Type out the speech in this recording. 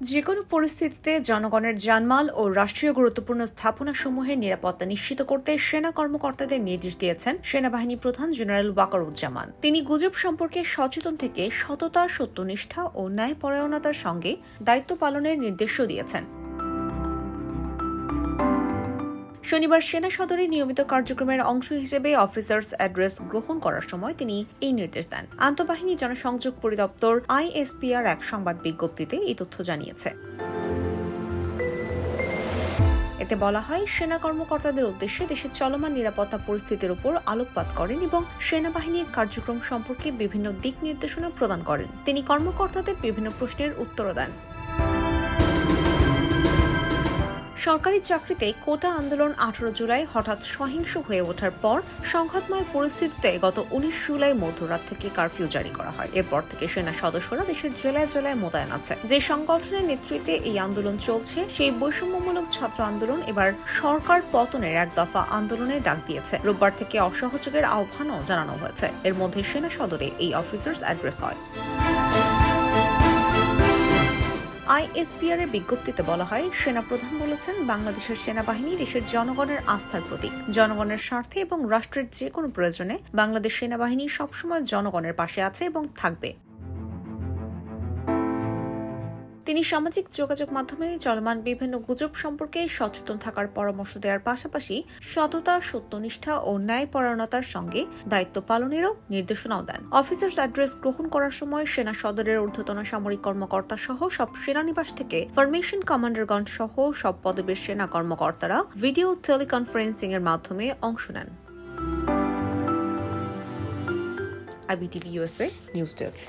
যে কোনো পরিস্থিতিতে জনগণের জানমাল ও রাষ্ট্রীয় গুরুত্বপূর্ণ স্থাপনাসমূহের নিরাপত্তা নিশ্চিত করতে সেনা কর্মকর্তাদের নির্দেশ দিয়েছেন সেনাবাহিনী প্রধান জেনারেল ওয়াকারুজ্জামান। তিনি গুজব সম্পর্কে সচেতন থেকে সততা, সত্যনিষ্ঠা ও ন্যায়পরায়ণতার সঙ্গে দায়িত্ব পালনের নির্দেশও দিয়েছেন। শনিবার সেনা সদরে নিয়মিত কার্যক্রমের অংশ হিসেবে অফিসার্স অ্যাড্রেস গ্রহণ করার সময় তিনি এই নির্দেশ দেন। আন্তঃবাহিনী জনসংযোগ পরিদপ্তর আইএসপিআর এক সংবাদ বিজ্ঞপ্তিতে এই তথ্য জানিয়েছে। এতে বলা হয়, সেনা কর্মকর্তাদের উদ্দেশ্যে দেশের চলমান নিরাপত্তা পরিস্থিতির উপর আলোকপাত করেন এবং সেনাবাহিনীর কার্যক্রম সম্পর্কে বিভিন্ন দিক নির্দেশনা প্রদান করেন। তিনি কর্মকর্তাদের বিভিন্ন প্রশ্নের উত্তরও দেন। সরকারি চাকরিতে কোটা আন্দোলন আঠারো জুলাই হঠাৎ সহিংস হয়ে ওঠার পর সংঘাতময় পরিস্থিতিতে গত উনিশ জুলাই মধ্যরাত থেকে কারফিউ জারি করা হয়। এরপর থেকে সেনা সদস্যরা দেশের জেলায় জেলায় মোতায়েন আছে। যে সংগঠনের নেতৃত্বে এই আন্দোলন চলছে, সেই বৈষম্যমূলক ছাত্র আন্দোলন এবার সরকার পতনের এক দফা আন্দোলনে ডাক দিয়েছে। রোববার থেকে অসহযোগের আহ্বানও জানানো হয়েছে। এর মধ্যে সেনা সদরে এই অফিসার্স অ্যাড্রেস হয়। আইএসপিআর এর বিজ্ঞপ্তিতে বলা হয়, সেনাপ্রধান বলেছেন, বাংলাদেশের সেনাবাহিনী দেশের জনগণের আস্থার প্রতীক। জনগণের স্বার্থে এবং রাষ্ট্রের যে কোনো প্রয়োজনে বাংলাদেশ সেনাবাহিনী সবসময় জনগণের পাশে আছে এবং থাকবে। তিনি সামাজিক যোগাযোগ মাধ্যমে চলমান বিভিন্ন গুজব সম্পর্কে সচেতন থাকার পরামর্শ দেওয়ার পাশাপাশি সততা, সত্যনিষ্ঠা ও ন্যায়পরায়ণতার সঙ্গে দায়িত্ব পালনেরও নির্দেশনাও দেন। অফিসার্স অ্যাড্রেস গ্রহণ করার সময় সেনা সদরের ঊর্ধ্বতন সামরিক কর্মকর্তা সহ সব সেনানিবাস থেকে ফরমেশন কমান্ডারগণ সহ সব পদবীর সেনা কর্মকর্তারা ভিডিও টেলিকনফারেন্সিং এর মাধ্যমে অংশ নেন। IBTV USA news desk.